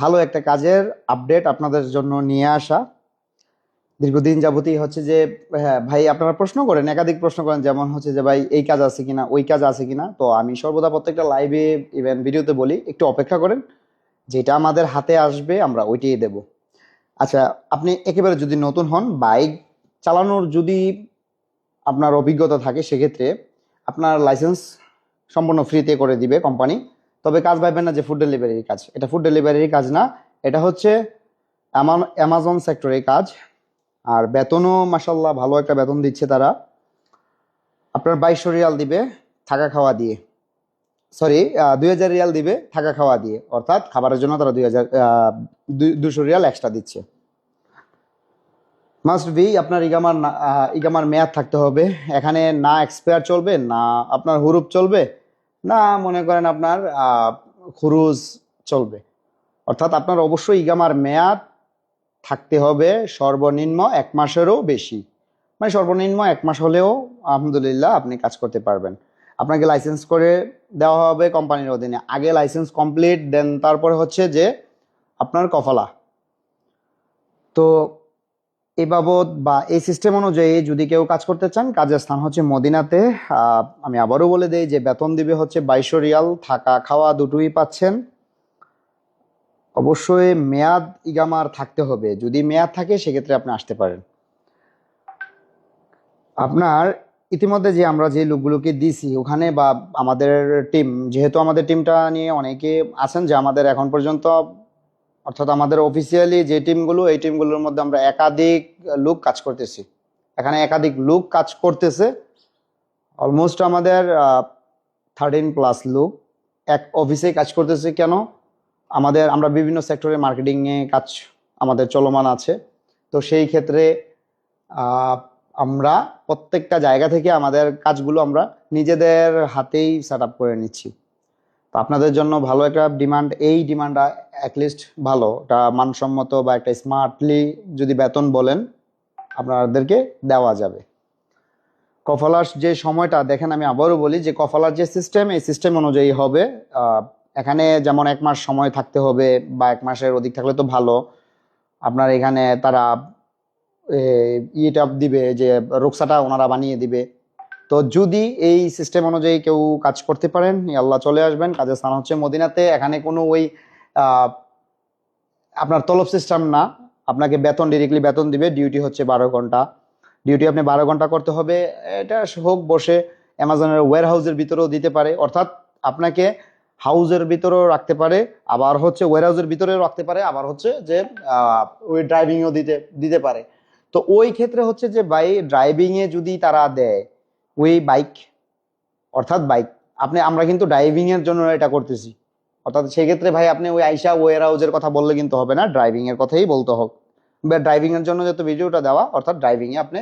ভালো একটা কাজের আপডেট আপনাদের জন্য নিয়ে আসা। দীর্ঘদিন যাবতই হচ্ছে যে হ্যাঁ ভাই আপনারা প্রশ্ন করেন, একাধিক প্রশ্ন করেন, যেমন হচ্ছে যে, ভাই, এই কাজ আছে কিনা, ওই কাজ আছে কিনা। তো আমি সর্বদা প্রত্যেকটা লাইভে ইভেন ভিডিওতে বলি, একটু অপেক্ষা করেন, যেটা আমাদের হাতে আসবে, আমরা ওইটাই দেব। আচ্ছা আপনি একেবারে যদি নতুন হন বাইক চালানোর যদি আপনার অভিজ্ঞতা থাকে, সেক্ষেত্রে আপনার লাইসেন্স সম্পূর্ণ ফ্রিতে করে দিবে কোম্পানি তবে কাজ ভাববেন না যে ফুড ডেলিভারির কাজ। এটা ফুড ডেলিভারির কাজ না, এটা হচ্ছে অ্যামাজন সেক্টরের কাজ। আর বেতনও মাসাল্লাহ ভালো একটা বেতন দিচ্ছে তারা। আপনার বাইশশো রিয়াল দিবে থাকা খাওয়া দিয়ে। সরি দুই হাজার রিয়াল দিবে থাকা খাওয়া দিয়ে। অর্থাৎ খাবারের জন্য তারা দুই হাজার দুশো রিয়াল এক্সট্রা দিচ্ছে। মাস্ট বি আপনার ইগামার ইগামার মেয়াদ থাকতে হবে। এখানে না এক্সপায়ার চলবে, না আপনার হুরুপ চলবে না, মনে করেন আপনার খুরুজ চলবে। অর্থাৎ আপনার অবশ্যই ইগামার মেয়াদ থাকতে হবে সর্বনিম্ন এক মাসেরও বেশি। মানে সর্বনিম্ন এক মাস হলেও, আলহামদুলিল্লাহ, আপনি কাজ করতে পারবেন। আপনাকে লাইসেন্স করে দেওয়া হবে কোম্পানির অধীনে। আগে লাইসেন্স কমপ্লিট দেন তারপরে হচ্ছে যে আপনার কফলা। তো এই বাবদ বা এই সিস্টেম অনুযায়ী যদি কেউ কাজ করতে চান, কাজের স্থান হচ্ছে মদিনাতে। আমি আবারও বলে দিই যে বেতন দিবে হচ্ছে বাইশো রিয়াল, থাকা, খাওয়া দুটোই পাচ্ছেন। অবশ্যই মেয়াদ ইগামার থাকতে হবে। যদি মেয়াদ থাকে, সেক্ষেত্রে আপনি আসতে পারেন। আপনার ইতিমধ্যে যে আমরা যে লোকগুলোকে দিছি, ওখানে বা আমাদের টিম যেহেতু আমাদের টিমটা নিয়ে অনেকে আছেন যে আমাদের এখন পর্যন্ত অর্থাৎ আমাদের অফিসিয়ালি যে টিমগুলো এই টিমগুলোর মধ্যে আমরা একাধিক লোক কাজ করতেছি। এখানে একাধিক লোক কাজ করতেছে। অলমোস্ট আমাদের থার্টিন প্লাস লোক এক অফিসে কাজ করতেছে কেন? আমাদের, আমরা বিভিন্ন সেক্টরে মার্কেটিংয়ে কাজ, আমাদের চলমান আছে। তো সেই ক্ষেত্রে আমরা প্রত্যেকটা জায়গা থেকে আমাদের কাজগুলো আমরা নিজেদের হাতেই সেট করে নিচ্ছি। আপনাদের জন্য ভালো একটা ডিমান্ড এই ডিমান্ডটা অ্যাটলিস্ট ভালো। এটা মানসম্মত বা একটা স্মার্টলি যদি বেতন বলেন, আপনাদেরকে দেওয়া যাবে। কফলার যে সময়টা, দেখেন আমি আবারও বলি যে কফলার যে সিস্টেম এই সিস্টেম অনুযায়ী হবে। এখানে যেমন এক মাস সময় থাকতে হবে বা এক মাসের অধিক থাকলে তো ভালো। আপনার এখানে তারা ইয়েটা দিবে যে রোকসাটা ওনারা বানিয়ে দিবে। তো যদি এই সিস্টেম অনুযায়ী কেউ কাজ করতে পারেন আল্লাহ চলে আসবেন কাজের স্থান হচ্ছে মদিনাতে, এখানে কোনো ওই আপনার তলব সিস্টেম না। আপনাকে বেতন ডিরেক্টলি বেতন দিবে ডিউটি হচ্ছে বারো ঘণ্টা। ডিউটি আপনি বারো ঘণ্টা করতে হবে, এটা হোক, বসে অ্যামাজনের ওয়্যার হাউসের ভিতরেও দিতে পারে। অর্থাৎ আপনাকে হাউজের ভিতরেও রাখতে পারে, আবার হচ্ছে ওয়্যার হাউসের ভিতরেও রাখতে পারে, আবার হচ্ছে যে ওই ড্রাইভিংও দিতে দিতে পারে। তো ওই ক্ষেত্রে হচ্ছে যে বাই ড্রাইভিংয়ে যদি তারা দেয় ওই বাইক অর্থাৎ বাইক আপনি, আমরা কিন্তু ড্রাইভিংয়ের জন্য এটা করতেছি। অর্থাৎ সেক্ষেত্রে ভাই, আপনি ওই আইসা ওয়ের হাউজের কথা বললে কিন্তু হবে না ড্রাইভিংয়ের কথাই বলতে হবে। ড্রাইভিং এর জন্য যত ভিডিওটা দেওয়া, অর্থাৎ ড্রাইভিংয়ে আপনি